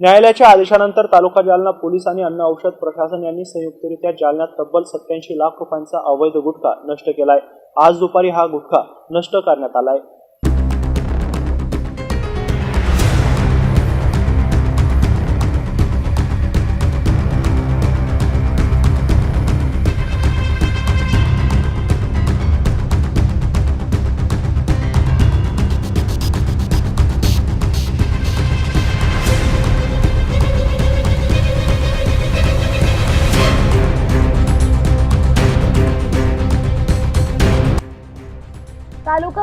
न्यायालयाच्या आदेशानंतर तालुका जालना पोलीस आणि अन्न औषध प्रशासन यांनी संयुक्तरित्या जालन्यात तब्बल सत्याऐंशी लाख रुपयांचा अवैध गुटखा नष्ट केलाय. आज दुपारी हा गुटखा नष्ट करण्यात आलाय.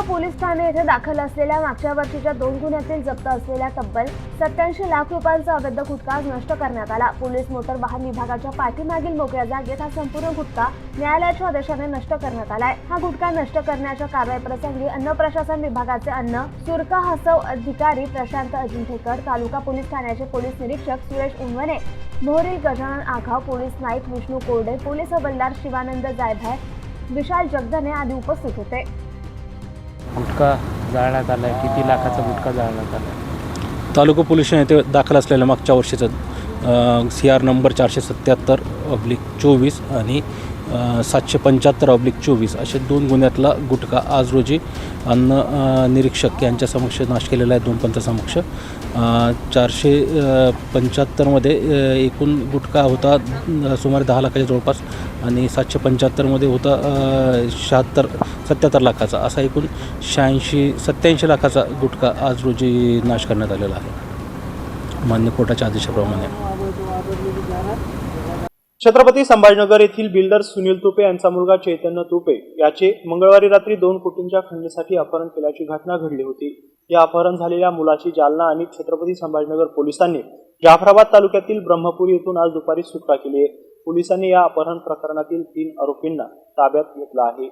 पोलीस ठाणे येथे दाखल असलेल्या मागच्या वर्षीच्या दोन गुन्ह्यातील जप्त असलेल्या तब्बल सत्याऐंशी लाख रुपयांचा अवैध गुटखा नष्ट करण्यात आला. पोलीस मोटर वाहन विभागाच्या पाठीमागील मोकळ्या जागेत हा संपूर्ण गुटखा न्यायालयाच्या आदेशाने नष्ट करण्यात आलाय. हा गुटखा नष्ट करण्याच्या कारवाईप्रसंगी अन्न प्रशासन विभागाचे अन्न सुरका हसव अधिकारी प्रशांत अजिंठेकर तालुका पोलीस ठाण्याचे पोलीस निरीक्षक सुरेश उनवणे मोहरील गजानन आघाव पोलीस नाईक विष्णू कोरडे पोलीस हवालदार शिवानंद जायभाय विशाल जगधने आदी उपस्थित होते. गुटखा जाळण्यात आला आहे किती लाखाचा गुटखा जाळण्यात आला आहे तालुका पोलीस येथे दाखल असलेल्या मागच्या वर्षीचं सी आर नंबर चारशे सत्याहत्तर अब्लिक चोवीस आणि सातशे पंच्याहत्तर ऑब्लिक चोवीस असे दोन गुन्ह्यातला गुटखा आज रोजी अन्न निरीक्षक यांच्या समक्ष नाश केलेला आहे दोन पंचासमक्ष चारशे पंच्याहत्तरमध्ये एकूण गुटखा होता सुमारे दहा लाखाच्या जवळपास आणि सातशे पंच्याहत्तरमध्ये होता शहात्तर सत्याहत्तर लाखाचा. असा एकूण शहाऐंशी सत्याऐंशी लाखाचा गुटखा आज रोजी नाश करण्यात आलेला आहे. मान्य कोर्टाच्या आदेशाप्रमाणे. छत्रपती संभाजीनगर येथील बिल्डर सुनील तुपे यांचा मुलगा चैतन्य तुपे याचे मंगळवारी रात्री दोन कोटींच्या खंडणीसाठी अपहरण केल्याची घटना घडली होती. या अपहरण झालेल्या मुलाची जालना आणि छत्रपती संभाजीनगर पोलिसांनी जाफराबाद तालुक्यातील ब्रह्मपुरी येथून आज दुपारी सुटका केली आहे. पोलिसांनी या अपहरण प्रकरणातील तीन आरोपींना ताब्यात घेतलं आहे.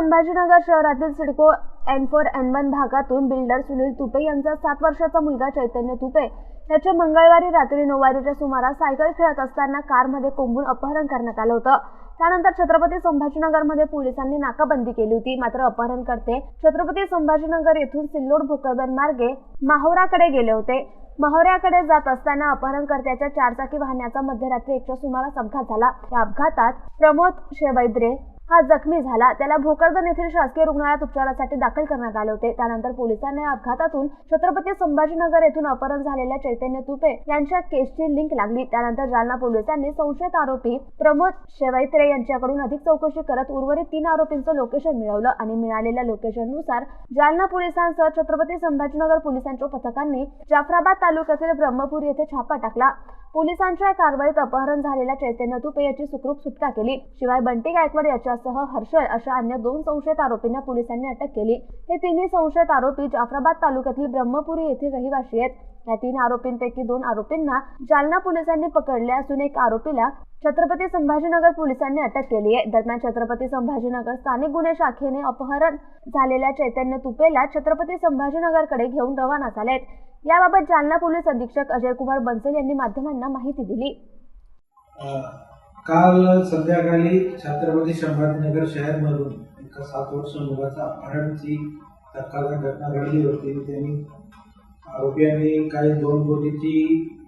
संभाजीनगर शहरातील CIDCO N four N one भागातून बिल्डर सुनील तुपे यांचा सात वर्षाचा मुलगा चैतन्य तुपे याचे मंगळवारी रात्री नऊ वाजेच्या सुमारास सायकल खेळत असताना कारमध्ये कोंबून अपहरण करण्यात आलं होतं. त्यानंतर छत्रपती संभाजीनगरमध्ये पोलिसांनी नाकाबंदी केली होती. मात्र अपहरणकर्ते छत्रपती संभाजीनगर येथून सिल्लोड भोकरदन मार्गे माहोराकडे गेले होते. महोऱ्याकडे जात असताना अपहरणकर्त्याच्या चारचाकी वाहनाचा मध्यरात्री एकच्या सुमारास अपघात झाला. या अपघातात प्रमोद शेवैद्रे हा जखमी झाला. त्याला भोकरदन येथील शासकीय रुग्णालयात उपचारासाठी दाखल करण्यात आले होते. त्यानंतर पोलिसांनी अपघातातून छत्रपती संभाजीनगर येथून अपहरण झालेल्या चैतन्य तुपे यांच्या केसची लिंक लागली. त्यानंतर जालना पोलिसांनी संशयित आरोपी प्रमोद शेवैत्रे यांच्याकडून अधिक चौकशी करत उर्वरित तीन आरोपींचं लोकेशन मिळवलं आणि मिळालेल्या लोकेशननुसार जालना पोलिसांसह छत्रपती संभाजीनगर पोलिसांच्या पथकांनी जाफराबाद तालुक्यातील ब्रह्मपूर येथे छापा टाकला. पोलिसांच्या कारवाईत अपहरण झालेल्या चैतन्य तुपे याची सुखरूप सुटका केली. शिवाय बंटी गायकवाड याच्यासह हर्षल अशा अन्य दोन संशयित आरोपींना पोलिसांनी अटक केली. हे तिन्ही संशयित आरोपी जाफराबाद तालुक्यातील ब्रह्मपुरी येथील रहिवासी आहेत. या तीन आरोपींपैकी दोन आरोपींना जालना पोलिसांनी पकडले असून एक आरोपीला छत्रपती संभाजीनगर पोलिसांनी अटक केली आहे. दरम्यान छत्रपती संभाजीनगर स्थानिक गुन्हे शाखेने अपहरण झालेल्या चैतन्य तुपेला छत्रपती संभाजीनगरकडे घेऊन रवाना झाले आहेत. याबाबत जालना पोलीस अधीक्षक अजय कुमार बन्सल यांनी माध्यमांना माहिती दिली. काल संध्याकाळी छत्रपती संभाजीनगर शहरमधून एका सात वर्ष मुलाचा अपहरणची धक्कादायक घटना घडली होती. त्यांनी आरोपीयांनी काही दोन कोटीची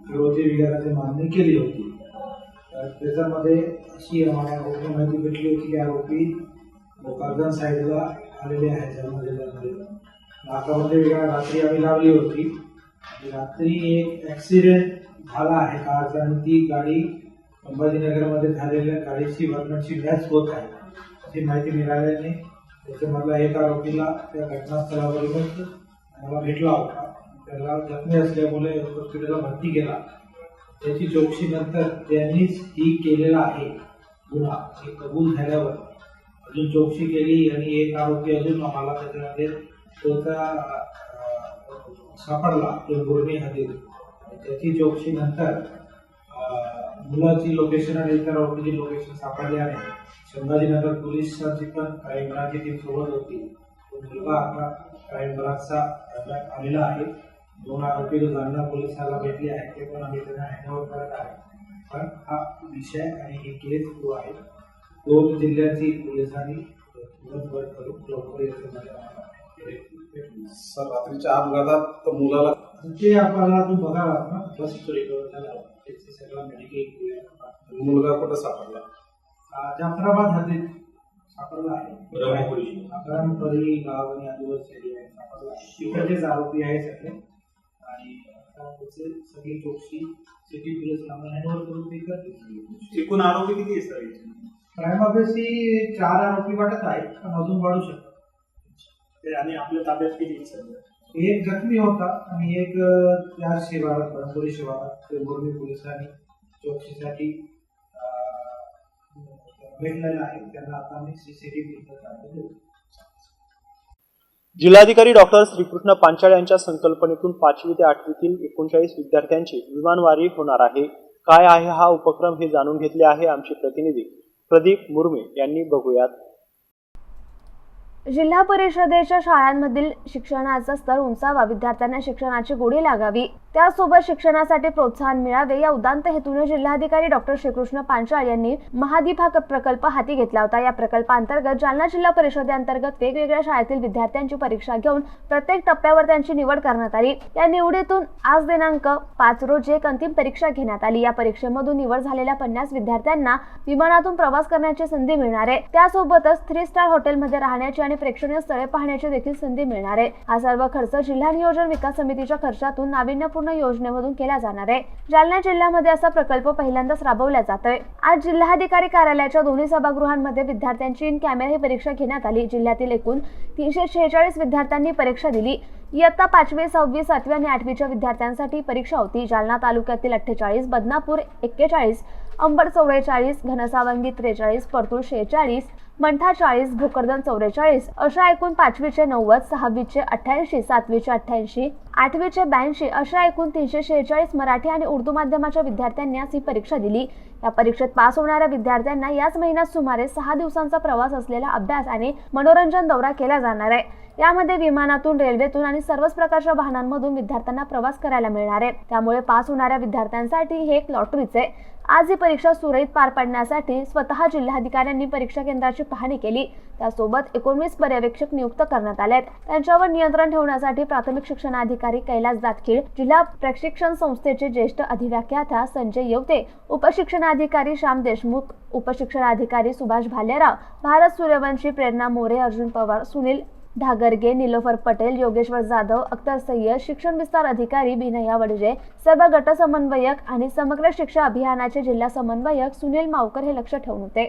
फिरोजी विचाराची मागणी केली होती. तर त्याच्यामध्ये अशी आम्हाला माहिती भेटली होती की आरोपी भोकरदन साईडला आलेले आहेत. जालना जिल्ह्यामध्ये नाकामध्ये वेगळा रात्री आम्ही लावली होती. रात्री एक ॲक्सिडेंट झाला आहे. आज आणि ती गाडी संभाजीनगरमध्ये झालेल्या गाडीची वर्णनची व्यास होत आहे. अशी माहिती मिळाल्याने त्याच्यामधला एक आरोपीला त्या घटनास्थळावरूनच मला भेटला होता. त्याला जखमी असल्यामुळे हॉस्पिटलला भरती केला. त्याची चौकशी नंतर त्यांनीच ही केलेला आहे. गुन्हा हे कबूल झाल्यावर अजून चौकशी केली आणि एक आरोपी अजून आम्हाला त्याच्यामध्ये स्वतः सापडला तो गुरणी हद्दीत त्याची चौकशी नंतर मुलाची लोकेशन आणि इतर आरोपीची लोकेशन सापडल्याने संभाजीनगर पोलिसांची पण क्राईम ब्रांचची टीम सोबत होती. तो मुलगा आता क्राईम ब्रांचचा ताब्यात आलेला आहे. दोन आरोपी जो जालना पोलिसाला भेटले आहेत ते पण आम्ही त्यांना हँडओव्हर करत आहे पण हा विषय आणि ही केस जो आहे दोन जिल्ह्याची पोलिसांनी मदत करून लवकर याचं मला सर रात्रीच्या अपघातात तर मुलाला ते आपल्याला तुम्ही बघावा ना. बस रिकवर झाला त्याचे सगळं मेडिकल मुलगा कुठं सापडला? जाफराबाद हद्दीत सापडला आहे. ब्रह्मपुरी. ब्रह्मपुरी गाव आणि आदिवासी एरिया आहे. सापडला तिकडचेच आरोपी आहे सगळे. आणि त्याचे सगळी चौकशी सिटी पोलीस आम्हाला हँडओव्हर करून ते करतील. एकूण आरोपी किती आहे सर क्राईम ऑफिसची चार आरोपी वाटत आहेत पण अजून वाढू शकतात. ते आणि आपल्या ताब्यात किती एक जखमी होता आणि एक त्या शिवारात ब्रह्मपुरी शिवारात ते गुरमी पोलिसांनी चौकशीसाठी भेटलेला आहे. त्यांना आता आम्ही सीसीटीव्ही जिल्हाधिकारी डॉक्टर श्रीकृष्ण पांचाळ यांच्या संकल्पनेतून पाचवी ते आठवीतील एकोणचाळीस विद्यार्थ्यांची विमानवारी होणार आहे. काय आहे हा उपक्रम हे जाणून घेतले आहे आमचे प्रतिनिधी प्रदीप मुर्मे यांनी बघूयात. जिल्हा परिषदेच्या शाळांमधील शिक्षणाचा स्तर उंचावा. विद्यार्थ्यांना शिक्षणाची गोडी लागावी. त्यासोबत शिक्षणासाठी प्रोत्साहन मिळावे या उदांत हेतूने जिल्हाधिकारी डॉक्टर श्रीकृष्ण पांचाळ यांनी महादीप हा प्रकल्प हाती घेतला होता. या प्रकल्पांतर्गत जालना जिल्हा परिषदेअंतर्गत वेगवेगळ्या शाळेतील विद्यार्थ्यांची परीक्षा घेऊन प्रत्येक टप्प्यावर त्यांची निवड करण्यात आली. या निवडीतून आज दिनांक पाच रोजी एक अंतिम परीक्षा घेण्यात आली. या परीक्षेमधून निवड झालेल्या पन्नास विद्यार्थ्यांना विमानातून प्रवास करण्याची संधी मिळणार आहे. त्यासोबतच थ्री स्टार हॉटेलमध्ये राहण्याची आणि प्रेक्षणीय स्थळे पाहण्याची देखील संधी मिळणार आहे. हा सर्व खर्च जिल्हा नियोजन विकास समितीच्या खर्चातून नाविन्यपूर्ण योजनेमधून केला जाणार आहे. जालना जिल्ह्यामध्ये असा प्रकल्प पहिल्यांदाच राबवला जातोय. आज जिल्हाधिकारी कार्यालयाच्या दोन्ही सभागृहांमध्ये विद्यार्थ्यांची इन कॅमेरा ही परीक्षा घेण्यात आली. जिल्ह्यातील एकूण तीनशे शेहेचाळीस विद्यार्थ्यांनी परीक्षा दिली. इयत्ता पाचवी सहावी सातवी आणि आठवीच्या विद्यार्थ्यांसाठी परीक्षा होती. जालना तालुक्यातील अठ्ठेचाळीस बदनापूर एक्केचाळीस अंबड चौवेचाळीस घनसावंगी त्रेचाळीस परतूर शेहेचाळीस मंठा चाळीस भोकरदन चौवेचाळीस अशा एकूण पाचवीचे नव्वद सहावीचे अठ्ठ्याऐंशी सातवीचे अठ्ठ्याऐंशी आठवीचे ब्याऐंशी अशा एकूण तीनशे शेहेचाळीस मराठी आणि उर्दू माध्यमाच्या विद्यार्थ्यांनी आज ही परीक्षा दिली. या परीक्षेत पास होणाऱ्या विद्यार्थ्यांना याच महिन्यात सुमारे सहा दिवसांचा प्रवास असलेला अभ्यास आणि मनोरंजन दौरा केला जाणार आहे. यामध्ये विमानातून रेल्वेतून आणि सर्वच प्रकारच्या वाहनांमधून विद्यार्थ्यांना प्रवास करायला मिळणार आहे. त्यामुळे पास होणाऱ्या विद्यार्थ्यांसाठी हे एक लॉटरीच आहे. आज ही परीक्षा सुरळीत पार पाडण्यासाठी स्वतः जिल्हाधिकाऱ्यांनी परीक्षा केंद्राची पाहणी केली. त्यासोबत एकोणवीस पर्यवेक्षक नियुक्त करण्यात आले आहेत. त्यांच्यावर नियंत्रण ठेवण्यासाठी प्राथमिक शिक्षणाधिकारी कैलास दातखीळ जिल्हा प्रशिक्षण संस्थेचे ज्येष्ठ अधिव्याख्याता संजय येवते उपशिक्षणाधिकारी श्याम देशमुख उपशिक्षणाधिकारी सुभाष भालेराव भारत सूर्यवंशी प्रेरणा मोरे अर्जुन पवार सुनील ढागरगे निलोफर पटेल योगेश्वर जाधव अख्तर सय्यद शिक्षण विस्तार अधिकारी बिनया वडजे सर्व गट समन्वयक आणि समग्र शिक्षा अभियानाचे जिल्हा समन्वयक सुनील मावकर हे लक्ष ठेवून होते.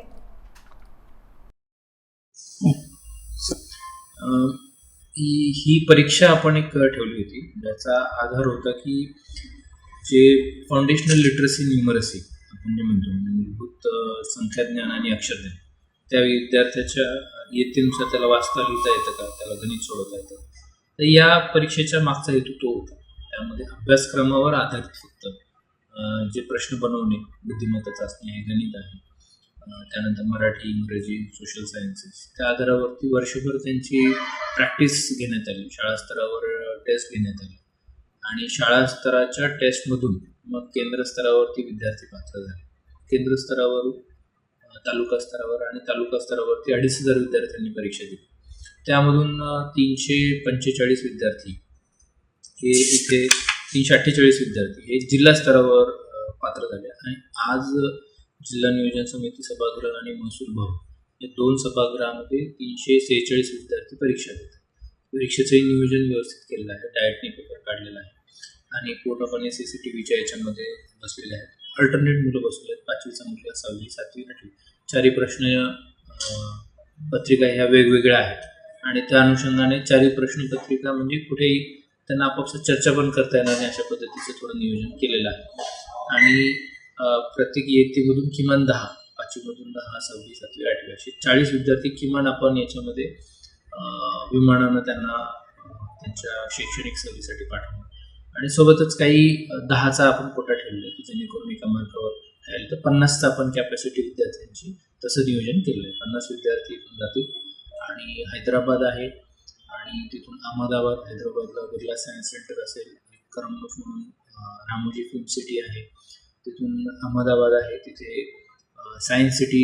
ही परीक्षा आपण एक ठेवली होती ज्याचा आधार होता की जे फाउंडेशनल लिटरसी न्युमरसी आपण जे म्हणतो मूलभूत संख्याज्ञान आणि अक्षरज्ञान त्या विद्यार्थ्याच्या येतेनुसार त्याला वाचता लिहिता येतं का? त्याला गणित सोडवता येतं. तर या परीक्षेच्या मागचा हेतू तो होता. त्यामध्ये अभ्यासक्रमावर आधारित फक्त जे प्रश्न बनवणे बुद्धिमत्ता चाचणी आहे गणित आहे. त्यानंतर मराठी इंग्रजी सोशल सायन्सेस त्या आधारावरती वर्षभर त्यांची प्रॅक्टिस घेण्यात आली. शाळा स्तरावर टेस्ट घेण्यात आली. आणि शाळा स्तराच्या टेस्टमधून मग केंद्र स्तरावरती विद्यार्थी पात्र झाले. केंद्र स्तरावर तालुका स्तरावर आणि तालुका स्तरावरती अडीच हजार विद्यार्थ्यांनी परीक्षा दिली. त्यामधून तीनशे पंचेचाळीस विद्यार्थी हे इथे तीनशे अठ्ठेचाळीस विद्यार्थी हे जिल्हा स्तरावर पात्र झाले आणि आज जिल्हा नियोजन समिती सभागृह आणि महसूल भवन या दोन सभागृहामध्ये तीनशे सेहेचाळीस विद्यार्थी परीक्षा देतात. परीक्षेचंही नियोजन व्यवस्थित केलेलं आहे डायटने पेपर काढलेला आहे आणि पूर्णपणे सी सी टी व्हीच्या याच्यामध्ये बसलेले आहेत. अल्टरनेट मुलं बसलेले आहेत पाचवीचा मुलगा सहावी सातवी आठवी. चारी प्रश्न पत्रिका ह्या वेगवेगळ्या आहेत. आणि त्या अनुषंगाने चारिक प्रश्न पत्रिका म्हणजे कुठेही त्यांना आपापसात चर्चा पण करता येणार नाही अशा पद्धतीचं थोडं नियोजन केलेलं आहे. आणि प्रत्येक इयत्तेमधून किमान दहा पाचवीमधून दहा सहावी सातवी आठवी असे चाळीस विद्यार्थी किमान आपण याच्यामध्ये विमानानं त्यांना त्यांच्या शैक्षणिक सहलीसाठी पाठवणार. आणि सोबतच काही दहाचा आपण कोटा ठेवला की जेणेकरून एका मार्कावर राहील तर पन्नास आपण कॅपॅसिटी विद्यार्थ्यांची तसं नियोजन केलं आहे. पन्नास विद्यार्थी इथून जातील आणि हैदराबाद आहे आणि तिथून अहमदाबाद हैदराबादला बिर्ला सायन्स सेंटर असेल करमणूक म्हणून रामोजी फिल्म सिटी आहे. तिथून अहमदाबाद आहे. तिथे सायन्स सिटी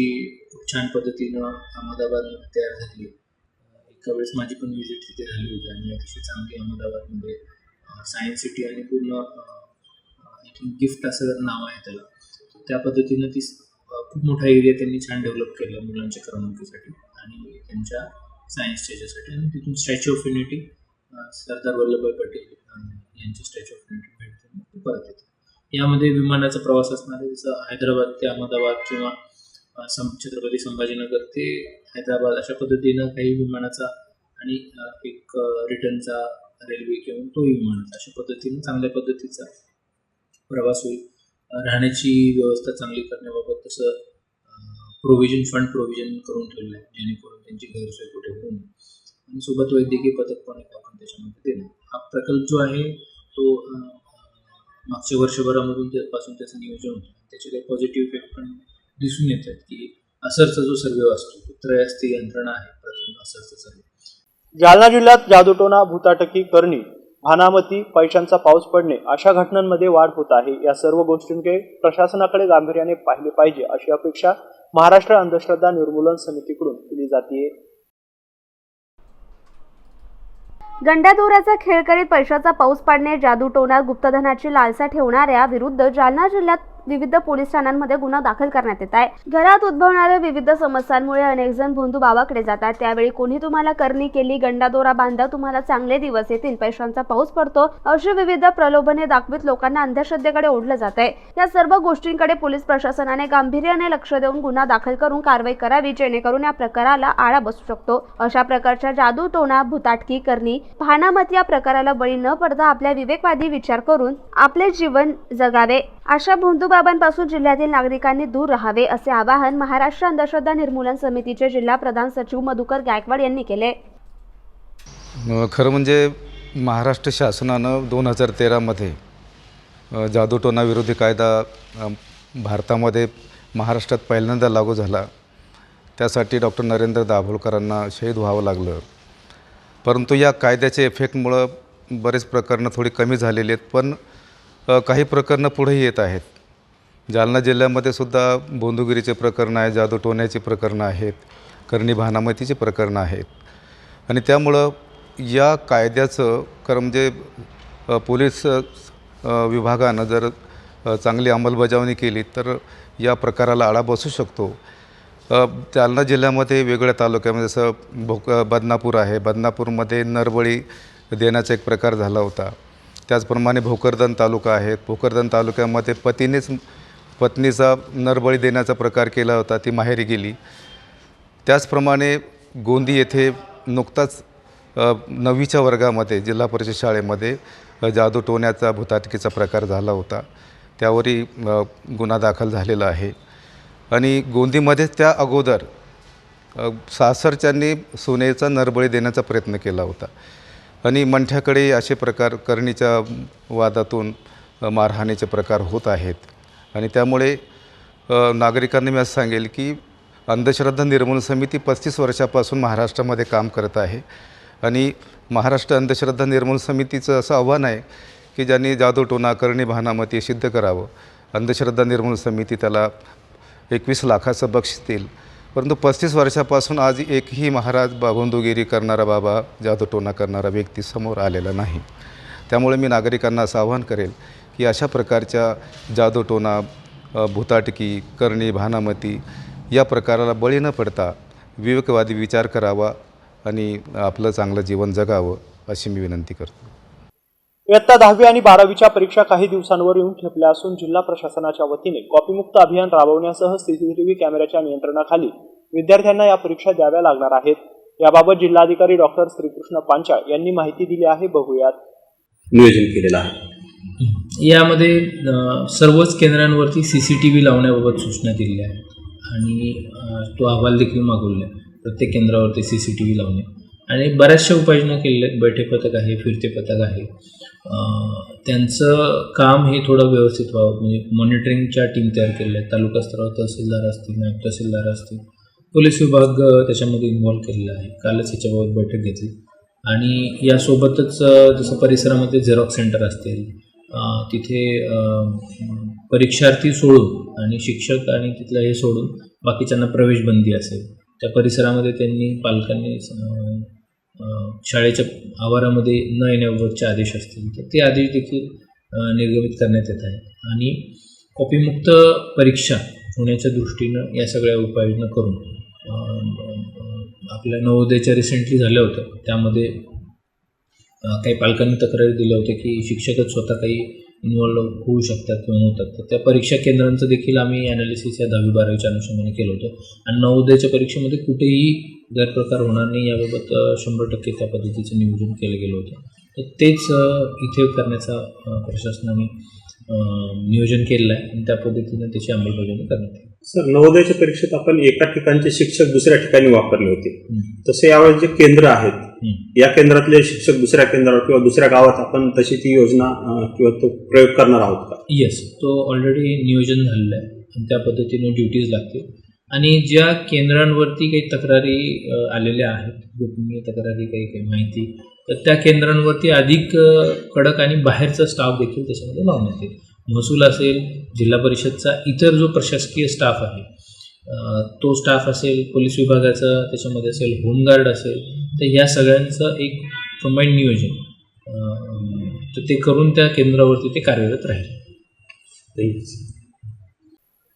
खूप छान पद्धतीनं अहमदाबादमध्ये तयार झाली एका वेळेस माझी पण व्हिजिट तिथे झाली होती आणि अतिशय चांगली अहमदाबादमध्ये सायन्स सिटी आणि पूर्ण आय थिंक गिफ्ट असं नाव आहे त्याला. त्या पद्धतीनं ती खूप मोठा एरिया त्यांनी छान डेव्हलप केला मुलांच्या करमणुकीसाठी आणि त्यांच्या सायन्सच्या याच्यासाठी आणि तिथून statue of unity Sardar Vallabhbhai Patel यांची स्टॅच्यू ऑफ युनिटी भेट परत येते. यामध्ये विमानाचा प्रवास असणार आहे जसं हैदराबाद ते अहमदाबाद किंवा सं छत्रपती संभाजीनगर ते हैदराबाद अशा पद्धतीनं काही विमानाचा आणि एक रिटर्नचा रेल्वे किंवा तोही विमानाचा अशा पद्धतीनं चांगल्या पद्धतीचा प्रवास होईल. राहण्याची व्यवस्था चांगली करण्याबाबत तसं प्रोव्हिजन फंड प्रोव्हिजन करून ठेवलं आहे जेणेकरून त्यांची गैरसोय कुठे होऊ नये. आणि सोबत वैद्यकीय पथक पण आपण त्याच्यामध्ये देणं हा प्रकल्प जो आहे तो मागच्या वर्षभरामधून त्यापासून त्याचं नियोजन होतं. त्याचे काही पॉझिटिव्ह इफेक्ट पण दिसून येतात की असरचा जो सर्वे असतो तो त्रयस्ती यंत्रणा आहे प्रथम असरचा सर्वे. जालना जिल्ह्यात जादूटोना भूताटकी करणी भानामती पैशांचा पाऊस पडणे अशा घटनांमध्ये वाढ होत आहे. या सर्व गोष्टींकडे प्रशासनाकडे गांभीर्याने पाहिले पाहिजे अशी अपेक्षा महाराष्ट्र अंधश्रद्धा निर्मूलन समितीकडून केली जाते गंड्यादोऱ्याचा खेळ करीत पैशाचा पाऊस पाडणे जादूटोना गुप्तधनाची लालसा ठेवणाऱ्या विरुद्ध जालना जिल्ह्यात विविध पोलीस ठाण्यांमध्ये गुन्हा दाखल करण्यात येत आहे. घरात उद्भवणाऱ्या विविध समस्यांमुळे अनेक जण भोंदू बाबाकडे जातात. त्यावेळी कोणी तुम्हाला करणी केली गंडादोरा बांधा तुम्हाला चांगले दिवस येतील पैशांचा पाऊस पडतो अशी विविध प्रलोभने दाखवित लोकांना अंधश्रद्धेकडे ओढलं जात आहे या सर्व गोष्टींकडे पोलीस प्रशासनाने गांभीर्याने लक्ष देऊन गुन्हा दाखल करून कारवाई करावी जेणेकरून या प्रकाराला आळा बसू शकतो. अशा प्रकारच्या जादू टोणा भूताटकी करणी भानामत या प्रकाराला बळी न पडता आपल्या विवेकवादी विचार करून आपले जीवन जगावे. अशा बाबांपासून जिल्ह्यातील नागरिकांनी दूर राहावे असे आवाहन महाराष्ट्र अंधश्रद्धा निर्मूलन समितीचे जिल्हा प्रधान सचिव मधुकर गायकवाड यांनी केले. खरं म्हणजे महाराष्ट्र शासनानं दोन हजार तेरामध्ये जादूटोना विरोधी कायदा भारतामध्ये महाराष्ट्रात पहिल्यांदा लागू झाला. त्यासाठी डॉक्टर नरेंद्र दाभोलकरांना शहीद व्हावं लागलं. परंतु या कायद्याच्या इफेक्टमुळं बरेच प्रकरणं थोडी कमी झालेली आहेत पण काही प्रकरणं पुढेही येत आहेत. जालना जिल्ह्यामध्ये सुद्धा बोंदुगिरीचे प्रकरणं आहे जादूटोण्याची प्रकरणं आहेत करणी भानामतीची प्रकरणं आहेत. आणि त्यामुळं या कायद्याचं खरं म्हणजे पोलीस विभागानं जर चांगली अंमलबजावणी केली तर या प्रकाराला आळा बसू शकतो. जालना जिल्ह्यामध्ये वेगवेगळ्या तालुक्यामध्ये जसं भोक बदनापूर आहे. बदनापूरमध्ये नरबळी देण्याचा एक प्रकार झाला होता. त्याचप्रमाणे भोकरदन तालुका आहे. भोकरदन तालुक्यामध्ये पतीनेच पत्नीचा नरबळी देण्याचा प्रकार केला होता ती माहेरी गेली. त्याचप्रमाणे गोंदी येथे नुकताच नववीच्या वर्गामध्ये जिल्हा परिषद शाळेमध्ये जादू टोण्याचा भूताटकीचा प्रकार झाला होता. त्यावरही गुन्हा दाखल झालेला आहे. आणि गोंदीमध्येच त्या अगोदर सासरच्यांनी सुनेचा नरबळी देण्याचा प्रयत्न केला होता. आणि मंठ्याकडे असे प्रकार करणीच्या वादातून मारहाणीचे प्रकार होत आहेत. आणि त्यामुळे नागरिकांनी नागरिकांना मी असं सांगेल की अंधश्रद्धा निर्मूलन समिती पस्तीस वर्षापासून महाराष्ट्रामध्ये काम करत आहे. आणि महाराष्ट्र अंधश्रद्धा निर्मूलन समितीचं असं आव्हान आहे की ज्यांनी जादूटोना करणी भानामती सिद्ध करावं. अंधश्रद्धा निर्मूलन समिती त्याला एकवीस लाखाचं बक्षीस देईल. परंतु पस्तीस वर्षापासून आज एकही महाराज बाबंदुगिरी करणारा बाबा जादूटोना करणारा व्यक्ती समोर आलेला नाही. त्यामुळे मी नागरिकांना असं आवाहन करेल की अशा प्रकारच्या जादूटोना भूताटकी करणी भानामती या प्रकाराला बळी न पडता विवेकवादी विचार करावा आणि आपलं चांगलं जीवन जगावं अशी मी विनंती करतो. इयत्ता दहावी आणि बारावीच्या परीक्षा काही दिवसांवर येऊन ठेपल्या असून जिल्हा प्रशासनाच्या वतीने कॉपीमुक्त अभियान राबवण्यासह सीसीटीव्ही कॅमेऱ्याच्या नियंत्रणाखाली विद्यार्थ्यांना या परीक्षा द्याव्या लागणार आहेत. याबाबत जिल्हाधिकारी डॉक्टर श्रीकृष्ण पांचाळ यांनी माहिती दिली आहे. बघूयात. नियोजन केलेलं आहे. यामध्ये सर्वच केंद्रांवरती सी सी टी व्ही लावण्याबाबत सूचना दिलेल्या आहेत. आणि तो अहवाल देखील मागवला आहे. प्रत्येक केंद्रावरती सी सी टी व्ही लावणे. आणि बऱ्याचशा उपाययोजना केलेल्या आहेत. बैठे पथक आहे फिरते पथक आहे. त्यांचं काम हे थोडं व्यवस्थित व्हावं. म्हणजे मॉनिटरिंगच्या टीम तयार केलेल्या आहेत. तालुका स्तरावर तहसीलदार असतील नायब तहसीलदार असतील. पोलीस विभाग त्याच्यामध्ये इन्व्हॉल्व केलेला आहे. कालच याच्याबाबत बैठक घेतली. आणि यासोबतच जसं परिसरामध्ये झेरॉक्स सेंटर असतील तिथे परीक्षार्थी सोडून आणि शिक्षक आणि तिथलं हे सोडून बाकीच्यांना प्रवेश बंदी असेल. त्या परिसरामध्ये त्यांनी पालकांनी शाळेच्या आवारामध्ये न येण्याबाबतचे आदेश असतील. तर ते आदेश देखील निर्गमित करण्यात येत आहेत. आणि कॉपीमुक्त परीक्षा होण्याच्या दृष्टीनं या सगळ्या उपाययोजना करून आपल्या नवोदयच्या रिसेंटली झाल्या होत्या. त्यामध्ये काही पालकांनी तक्रारी दिल्या होत्या की शिक्षकच स्वतः काही इन्वॉल्व होऊ शकतात किंवा होतात तर त्या परीक्षा केंद्रांचं देखील आम्ही ॲनालिसिस या दहावी बारावीच्या अनुषंगाने केलं होतं आणि नवोदयच्या परीक्षेमध्ये कुठेही गैरप्रकार होणार नाही याबाबत शंभर टक्के त्या पद्धतीचं नियोजन केलं गेलं होतं तर तेच इथे करण्याचा प्रशासनाने नियोजन केलेलं आहे आणि त्या पद्धतीने त्याची अंमलबजावणी करण्यात येईल सर नवोदयच्या परीक्षेत आपण एका ठिकाणचे शिक्षक दुसऱ्या ठिकाणी वापरले होते. तसे यावेळेस जे केंद्र आहेत. या केंद्रातले शिक्षक दुसऱ्या केंद्रावर किंवा दुसऱ्या गावात आपण तशी ती योजना किंवा तो प्रयोग करणार आहोत का? येस तो ऑलरेडी नियोजन झालेलं आहे. आणि त्या पद्धतीने ड्युटीज लागतील. आणि ज्या केंद्रांवरती काही तक्रारी आलेल्या आहेत गोपनीय तक्रारी काही काही माहिती तर त्या केंद्रांवरती अधिक कडक आणि बाहेरचा स्टाफ देखील त्याच्यामध्ये लावण्यात येईल. महसूल असेल जिल्हा परिषदचा इतर जो प्रशासकीय स्टाफ आहे तो स्टाफ असेल पोलीस विभागाचा त्याच्यामध्ये असेल होमगार्ड असेल तर या सगळ्यांचं एक कंबाईंड नियोजन. तर ते करून त्या केंद्रावरती ते कार्यरत राहील.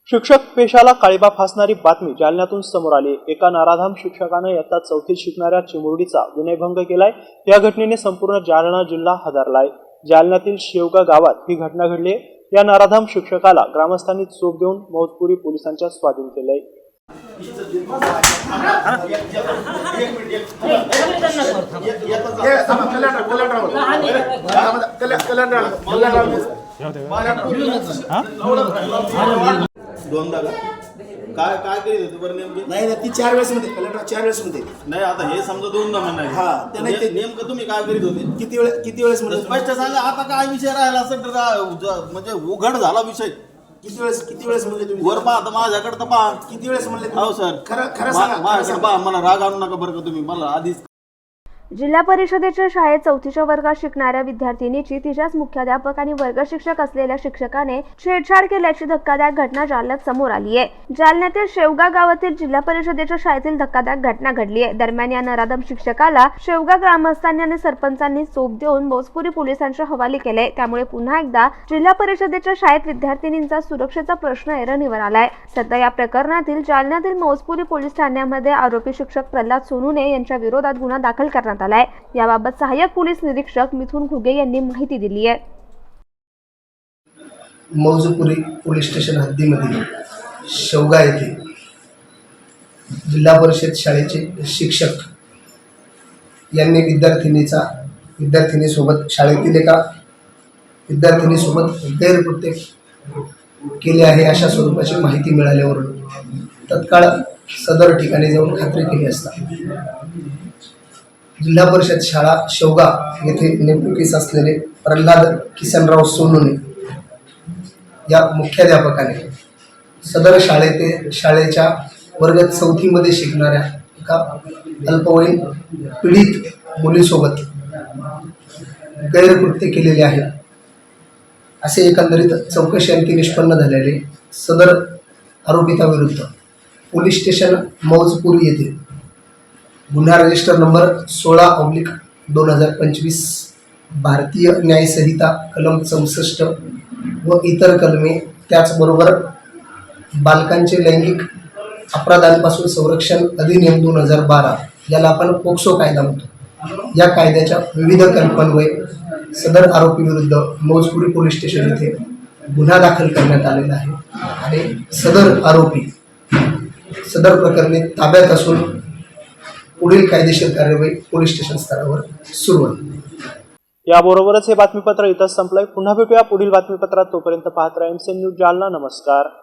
शिक्षक पेशाला काळीबा फासणारी बातमी जालन्यातून समोर आली. एका नाराधाम शिक्षकानं इयत्ता चौथीत शिकणाऱ्या चिमुरडीचा विनयभंग केलाय. या घटनेने संपूर्ण जालना जिल्हा हादरलाय. जालन्यातील शेवगा गावात ही घटना घडली आहे. या नाराधाम शिक्षकाला ग्रामस्थांनी चोप देऊन मौजपुरी पोलिसांच्या स्वाधीन केलंय. दोनदा काय काय करीत होते बरं नेमके? नाही नाही ती चार वेळेस मध्ये कलेक्टर चार वेळेस मध्ये नाही आता हे समजा दोनदा म्हणणार हा, ते नाही ते- नेमकं तुम्ही काय करीत होते? किती वेळ किती वेळेस तर स्पष्ट सांगा आता काय विषय राहिला असेल तर जा- जा- म्हणजे उघड झाला विषय. किती वेळेस किती वेळेस म्हणले तुम्ही? वर पहा आता माझ्याकडे तर पहा. किती वेळेस म्हणले हो? सर. खरं खरं मा- सांगा खरं माझ्याकडे सांगा. पहा मला राग आणू नका बरं का तुम्ही. मला आधीच जिल्हा परिषदेच्या शाळेत चौथीच्या वर्गात शिकणाऱ्या विद्यार्थिनीची तिच्याच मुख्याध्यापक आणि वर्ग शिक्षक असलेल्या शिक्षकाने छेडछाड केल्याची धक्कादायक घटना जालन्यात समोर आली आहे. जालन्यातील शेवगा गावातील जिल्हा परिषदेच्या शाळेतील धक्कादायक घटना घडली आहे. दरम्यान या नराधम शिक्षकाला शेवगा ग्रामस्थांनी आणि सरपंचांनी चोप देऊन भोजपुरी पोलिसांच्या हवाली केले. त्यामुळे पुन्हा एकदा जिल्हा परिषदेच्या शाळेत विद्यार्थिनींचा सुरक्षेचा प्रश्न ऐरणीवर आलाय. सध्या या प्रकरणातील जालन्यातील मौजपुरी पोलीस ठाण्यामध्ये आरोपी शिक्षक प्रल्हाद सोनुने यांच्या विरोधात गुन्हा दाखल करण्यात आलाय. याबाबत सहाय्यक पोलीस निरीक्षक मिथुन घुगे यांनी माहिती दिली आहे. मौजपुरी पोलीस स्टेशन हद्दीमधील शेवगा येथे जिल्हा परिषद शाळेचे शिक्षक यांनी विद्यार्थिनीचा विद्यार्थिनीसोबत शाळेतील एका विद्यार्थिनीसोबत गैरकृत्य केले आहे अशा स्वरूपाची माहिती मिळाल्यावरून तत्काळ सदर ठिकाणी जाऊन खात्री केली असता. जिल्हा परिषद शाळा शेवगा येथे नेमणुकीस असलेले प्रल्हाद किसनराव सोनुने या मुख्याध्यापकाने सदर शाळेते शाळेच्या वर्ग चौथीमध्ये शिकणाऱ्या एका अल्पवयीन पीडित मुलीसोबत गैरकृत्य केलेले आहे. असे एकंदरीत चौकशी अंती निष्पन्न झालेले सदर आरोपिताविरुद्ध पोलीस स्टेशन मौजपूर येथे गुन्हा रजिस्टर नंबर सोळा ऑब्लिक दोन हजार पंचवीस भारतीय न्यायसंहिता कलम चौसष्ट व इतर कलमे त्याचबरोबर बालकांचे लैंगिक अपराधांपासून संरक्षण अधिनियम दोन हजार बारा ज्याला आपण पोक्सो कायदा म्हणतो. या कायद्याच्या विविध कल्पनवय सदर आरोपीविरुद्ध मौजपुरी पोलीस स्टेशन येथे गुन्हा दाखल करण्यात आलेला आहे. आणि सदर आरोपी सदर प्रकरणी ताब्यात असून पुढील कायदेशीर कार्यवाही पोलीस स्टेशन स्तरावर सुरू आहे याबरोबरच हे बातमीपत्र इथंच संपलंय. पुन्हा भेटूया पुढील बातमीपत्रात. तोपर्यंत पाहत राहा एमसीएन न्यूज जालना. नमस्कार.